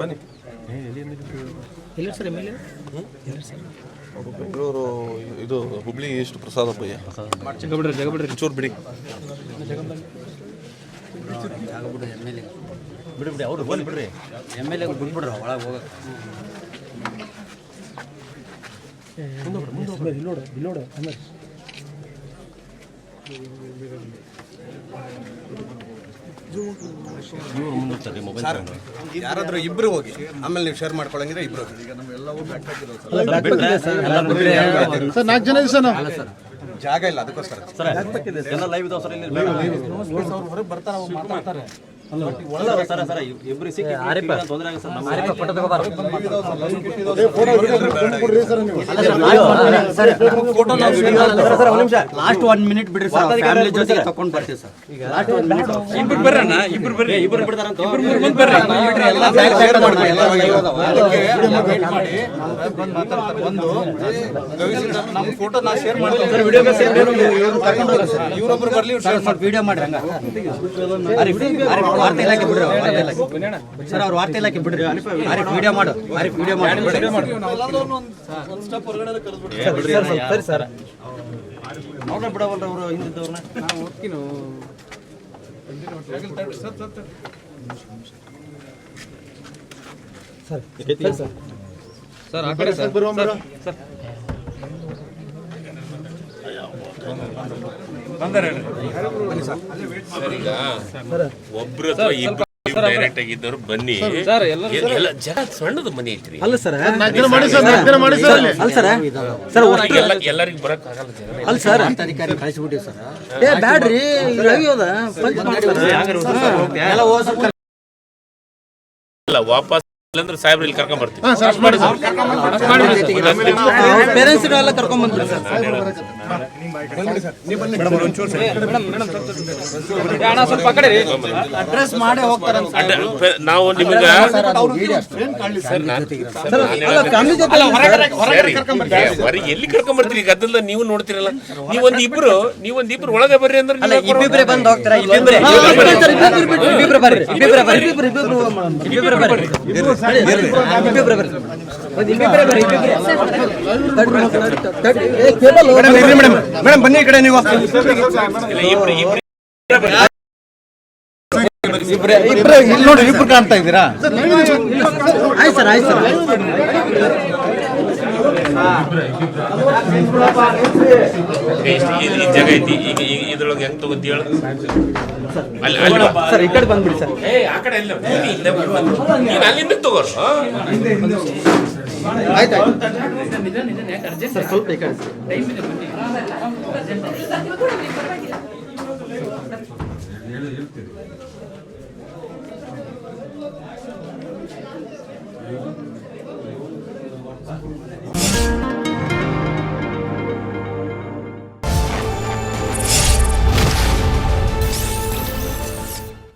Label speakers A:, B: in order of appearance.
A: ಬನ್ನಿ.
B: Sir M L A?
A: Bengaluru ಇದು ಹುಬ್ಳಿ ಎಷ್ಟು ಪ್ರಸಾದ
B: ಜಗಬಿಡ್ರಿ ಜಗಬಿಡ್ರಿ.
A: ಚೂರು ಬಿಡಿ.
C: ಬಿಡಿ ಬಿಡಿ ಅವ್ರು ಹೋಗಿ ಬಿಡ್ರಿ. ಎಂ ಎಲ್ ಎ ಬಿಡ್ಬಿಡ್ರಿ ಒಳಗೆ ಹೋಗಕ್ಕೆ
B: ಇಲ್ಲೋಡು
D: ಯಾರಾದ್ರೂ ಇಬ್ರು ಹೋಗಿ ಆಮೇಲೆ ನೀವು ಶೇರ್ ಮಾಡ್ಕೊಳಂಗಿದ್ರೆ ಇಬ್ರು
B: ಸರ್. ನಾಲ್ಕು ಜನ ಇದೆ ಸರ್ ನಾವು.
D: ಜಾಗ ಇಲ್ಲ ಅದಕ್ಕೋಸ್ಕರ.
B: ಹೊರಗೆ ಬರ್ತಾರೆ
C: ಇಬ್ರು ಲಾಸ್ಟ್ ಒನ್ ಮಿನಿಟ್ ಬಿಡ್ರಿ ಸರ್ ಫ್ಯಾಮಿಲಿ ಜೊತೆಗೆ ತಕೊಂಡ್ ಬರ್ತೀವಿ ಸರ್ ಲಾಸ್ಟ್ ಒನ್ ಮಿನಿಟ್ ಇಬ್ರು ಬರ್ರಣ್ಣ ಇಬ್ರು ಬರ್ರಿ. ಇಬ್ರು ಬಿಡ್ತಾರಂತ
D: ವೇಟ್ ಮಾಡಿ ಬಂದು ಮಾತಾಡ್ತಾರೆ ಒಂದು ನಮ್ಮ ಫೋಟೋ ನಾ ಶೇರ್ ಮಾಡ್ತೀನಿ
C: ಸರ್ ವಿಡಿಯೋ ಕರ್ಕೊಂಡು ಹೋಗಿ ಸರ್
D: ಇವ್ರೊಬ್ರು ಬರ್ಲಿ ಇವ್ರು
C: ಸರ್ ಸ್ವಲ್ಪ ವಿಡಿಯೋ ಮಾಡಿ ಹಂಗ. ವಾರ್ತೆ ಇಲಾಖೆ ಬಿಡ್ರಿ ವಾರ್ತೆ ಇಲಾಖೆ. ಸರ್ ಅವ್ರ ವಾರ್ತೆ ಇಲಾಖೆ ಬಿಡ್ರಿ. ಆರಿಫ್ ವಿಡಿಯೋ ಮಾಡು. ಆರಿಫ್ ವಿಡಿಯೋ ಮಾಡಿ. ಸರಿ ಸರ್ ಅವ್ರನ್ನ ಬಿಡವಲ್ರ ಅವರು ಹಿಂದಿದ್ದವ್ರನ್ನ
E: ಈಗ ಒಬ್ರು ಅಥವಾ ಇಬ್ರು ಡೈರೆಕ್ಟ್ ಆಗಿದ್ದವ್ರು ಬನ್ನಿ. ಎಲ್ಲ ಜನ ಸಣ್ಣದು ಮನೆ ಐತ್ರಿ.
C: ಅಲ್ಲ ಸರ್
B: ಮಾಡಿ ಸರ್ ನಾಲ್ಕು ಜನ ಮಾಡಿ ಸರ್.
C: ಅಲ್ಲ ಸರ್ ಸರ್
E: ಎಲ್ಲರಿಗೂ ಬರಕ್ ಆಗಲ್ಲ
C: ಅಲ್ಲ ಸರ್. ಅಧಿಕಾರಿ ಕಳಿಸ್ಬಿಟ್ಟಿವಿ ಸರ್. ಏ ಬ್ಯಾಡ್ರಿ ರವಿ ಹೋದ ಎಲ್ಲ
E: ವಾಪಸ್ ಇಲ್ಲಂದ್ರೆ ಸಾಹೇಬ್ರು ಇಲ್ಲಿ ಕರ್ಕೊಂಡ್ ಬರ್ತೀವಿ.
C: ಪೇರೆಂಟ್ಸ್ ಎಲ್ಲ ಕರ್ಕೊಂಡ್ ಬಂದ್ಬಿಡಿ ಸರ್. ಅಡ್ರೆಸ್ ಮಾಡೇ ಹೋಗ್ತಾರೆ
E: ಅಡ್ಡ- ಪೆ- ನಾವು ನಿಮಗ ಹೊರಗೆ ಎಲ್ಲಿ ಕರ್ಕೊಂಡ್ ಬರ್ತೀರಿ? ಈಗ ಅದೆಲ್ಲ ನೀವು ನೋಡ್ತಿರಲ್ಲ. ನೀವೊಂದ್ ಇಬ್ರು ನೀವೊಂದ್ ಇಬ್ರು ಒಳಗೆ ಬರ್ರಿ ಅಂದ್ರೆ
C: ಇಬ್ಬಿಬ್ರೆ ಬಂದು ಹೋಗ್ತಾರೆ? ಇಬ್ಬಿಬ್ರೆ ಬರ್ರಿ. ಇಬ್ಬಿಬ್ರೆ ಬರ್ರಿ. ಇಬ್ಬಿಬ್ರೆ ಬರ್ರಿ. ಇಬ್ಬಿಬ್ರೆ ಬರ್ರಿ.
D: ಮೇಡಮ್ ಬನ್ನಿ ಈ ಕಡೆ ನೀವು.
E: ಇಬ್ರು
D: ಇಲ್ಲಿ ನೋಡಿ ಇಬ್ರು ಕಾಣ್ತಾ ಇದ್ದೀರಾ?
C: ಆಯ್ತು ಸರ್ ಆಯ್ತು ಸರ್.
E: ಈ ಜಾಗ ಐತಿ ಈಗ ಇದ್ರೊಳಗೆ ಹೆಂಗ್ ತಗೋತಿ ಹೇಳು
C: ಸರ್ ಬಂದ್ಬಿಡಿ ಸರ್
E: ಏ ಆ ಕಡೆ ಇಲ್ಲ ಭೂಮಿ ಅಲ್ಲಿಂದ ತಗೋ
C: ಸರ್ ಸ್ವಲ್ಪ